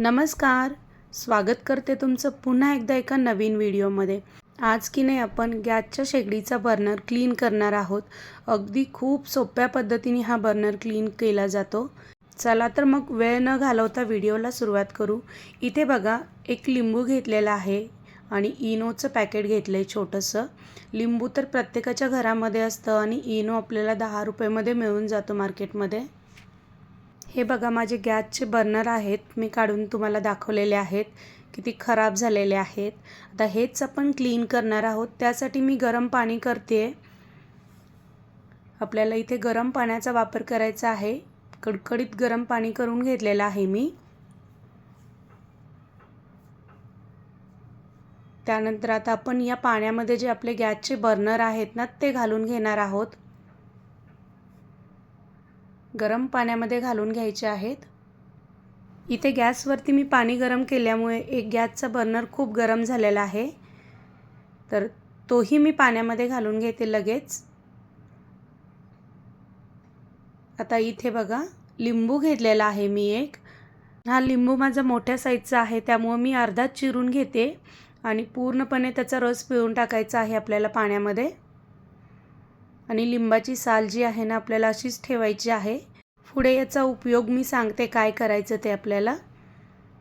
नमस्कार. स्वागत करते तुमचं पुन्हा एकदा एका नवीन व्हिडिओमध्ये. आज की नाही आपण गॅसच्या शेगडीचा बर्नर क्लीन करणार आहोत. अगदी खूप सोप्या पद्धतीने हा बर्नर क्लीन केला जातो. चला तर मग वेळ न घालवता व्हिडिओला सुरुवात करू. इथे बघा एक लिंबू घेतलेला आहे आणि इनोचं पॅकेट घेतलं आहे छोटंसं. लिंबू तर प्रत्येकाच्या घरामध्ये असतं आणि इनो आपल्याला दहा रुपयेमध्ये मिळून जातो मार्केटमध्ये. हे बघा माझे गॅसचे बर्नर आहेत. मी काढून तुम्हाला दाखवलेले आहेत किती खराब झालेले आहेत. आता हेच आपण क्लीन करणार आहोत. त्यासाठी मी गरम पाणी करते. आपल्याला इथे गरम पाण्याचा वापर करायचा आहे. कडकडीत गरम पाणी करून घेतलेलं आहे मी. त्यानंतर आता आपण या पाण्यामध्ये जे आपले गॅसचे बर्नर आहेत ना ते घालून घेणार आहोत. गरम पाण्यामध्ये घालून घ्यायचे आहेत. इथे गॅसवरती मी पाणी गरम केल्यामुळे एक गॅसचा बर्नर खूप गरम झालेला आहे. तर तोही मी पाण्यामध्ये घालून घेते लगेच. आता इथे बघा लिंबू घेतलेला आहे मी एक. हा लिंबू माझा मोठ्या साईजचा आहे त्यामुळं मी अर्धाच चिरून घेते आणि पूर्णपणे त्याचा रस पिळून टाकायचा आहे आपल्याला पाण्यामध्ये. आणि लिंबाची साल जी आहे ना आपल्याला अशीच ठेवायची आहे. पुढे याचा उपयोग मी सांगते काय करायचं ते आपल्याला.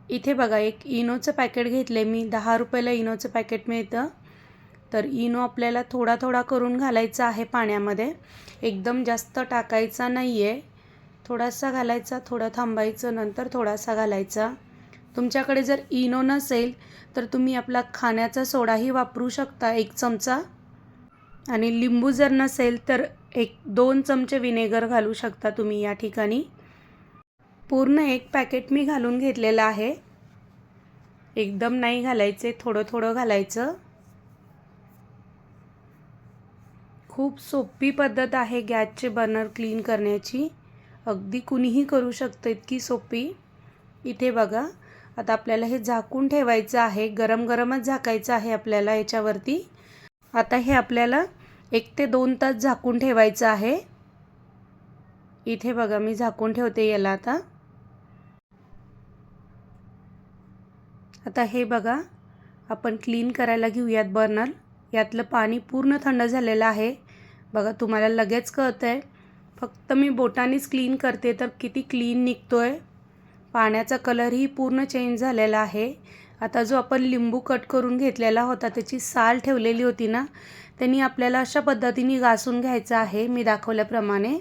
इथे बघा एक इनोचं पॅकेट घेतले मी. दहा रुपयाला इनोचं पॅकेट मिळतं. तर इनो आपल्याला थोडा थोडा करून घालायचा आहे पाण्यामध्ये. एकदम जास्त टाकायचा नाही आहे थोडासा घालायचा थोडं थांबायचं नंतर थोडासा घालायचा. तुमच्याकडे जर इनो नसेल तर तुम्ही आपला खाण्याचा सोडाही वापरू शकता एक चमचा. आणि लिंबू जर नसेल तर एक दोन चमचे विनेगर घालू शकता तुम्ही या ठिकाणी. पूर्ण एक पॅकेट मी घालून घेतलेलं आहे. एकदम नाही घालायचे थोडं थोडं घालायचं. खूप सोपी पद्धत आहे गॅसचे बर्नर क्लीन करण्याची. अगदी कुणीही करू शकतं इतकी सोपी. इथे बघा आता आपल्याला हे झाकून ठेवायचं आहे. गरम गरमच झाकायचं आहे आपल्याला याच्यावरती. आता हे आपल्याला एक ते दोन तास झाकून ठेवायचं आहे. इथे बघा मी झाकून ठेवते याला आता. आता हे बघा आपण क्लीन करायला घेऊयात बर्नर. यातलं पाणी पूर्ण थंड झालेलं आहे. बघा तुम्हाला लगेच कळतं आहे फक्त मी बोटानेच क्लीन करते तर किती क्लीन निघतो आहे पाण्याचा कलरही पूर्ण चेंज झालेला आहे. आता जो आपण लिंबू कट करून घेतलेला होता त्याची साल ठेवलेली होती ना त्यांनी आपल्याला अशा पद्धतीने घासून घ्यायचं आहे. मी दाखवल्याप्रमाणे.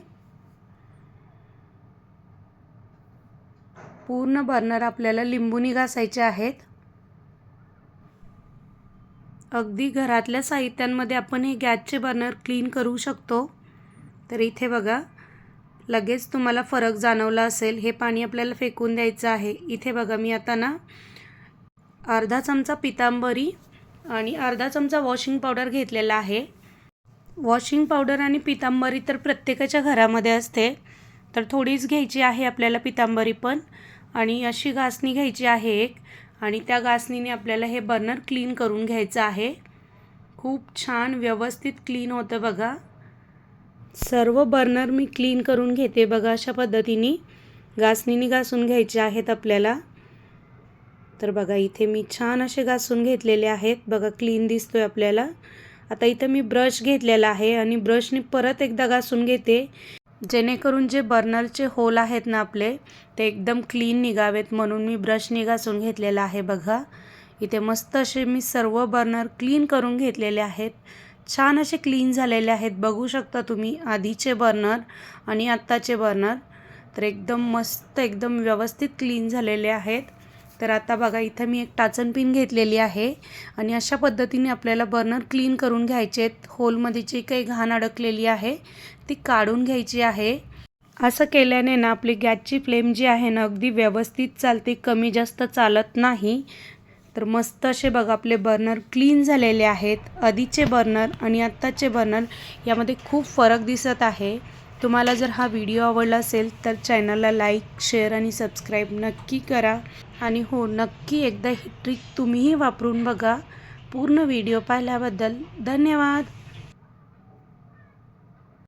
पूर्ण बर्नर आपल्याला लिंबूनी घासायचे आहेत. अगदी घरातल्या साहित्यांमध्ये आपण हे गॅसचे बर्नर क्लीन करू शकतो. तर इथे बघा लगेच तुम्हाला फरक जाणवला असेल. हे पाणी आपल्याला फेकून द्यायचं आहे. इथे बघा मी आता ना अर्धा चमचा पितांबरी आणि अर्धा चमचा वॉशिंग पावडर घेतलेला आहे. वॉशिंग पावडर आणि पितांबरी तर प्रत्येकाच्या घरामध्ये असते. तर थोडीच घ्यायची आहे आपल्याला पितांबरी पण. आणि अशी घासणी घ्यायची आहे एक. आणि त्या घासणीने आपल्याला हे बर्नर क्लीन करून घ्यायचं आहे. खूप छान व्यवस्थित क्लीन होतं बघा. सर्व बर्नर मी क्लीन करून घेते बघा अशा पद्धतीने. घासणीने घासून घ्यायचे आहेत आपल्याला. तर बघा इथे मी छान असे घासून घेतलेले आहेत. बघा क्लीन दिसतोय आपल्याला. आता इथं मी ब्रश घेतलेला आहे आणि ब्रशने परत एकदा घासून घेते. जेणेकरून जे बर्नरचे होल आहेत ना आपले ते एकदम क्लीन निघावेत म्हणून मी ब्रशने घासून घेतलेला आहे बघा. इथे मस्त असे मी सर्व बर्नर क्लीन करून घेतलेले आहेत. छान असे क्लीन झालेले आहेत. बघू शकता तुम्ही आधीचे बर्नर आणि आत्ताचे बर्नर तर एकदम मस्त एकदम व्यवस्थित क्लीन झालेले आहेत. तर आता बघा इथं मी एक टाचन पिन घेतलेली आहे आणि अशा पद्धतीने आपल्याला बर्नर क्लीन करून घ्यायचे आहेत. होलमध्ये जी काही घाण अडकलेली आहे ती काढून घ्यायची आहे. असं केल्याने ना आपली गॅसची फ्लेम जी आहे ना अगदी व्यवस्थित चालते कमी जास्त चालत नाही. तर मस्त असे बघा आपले बर्नर क्लीन झालेले आहेत. आधीचे बर्नर आणि आत्ताचे बर्नर यामध्ये खूप फरक दिसत आहे. तुम्हाला जर हा व्हिडिओ आवडला असेल तर चॅनलला लाईक शेअर आणि सबस्क्राईब नक्की करा. आणि हो नक्की एकदा ही ट्रिक तुम्हीही वापरून बघा. पूर्ण व्हिडिओ पाहिल्याबद्दल धन्यवाद.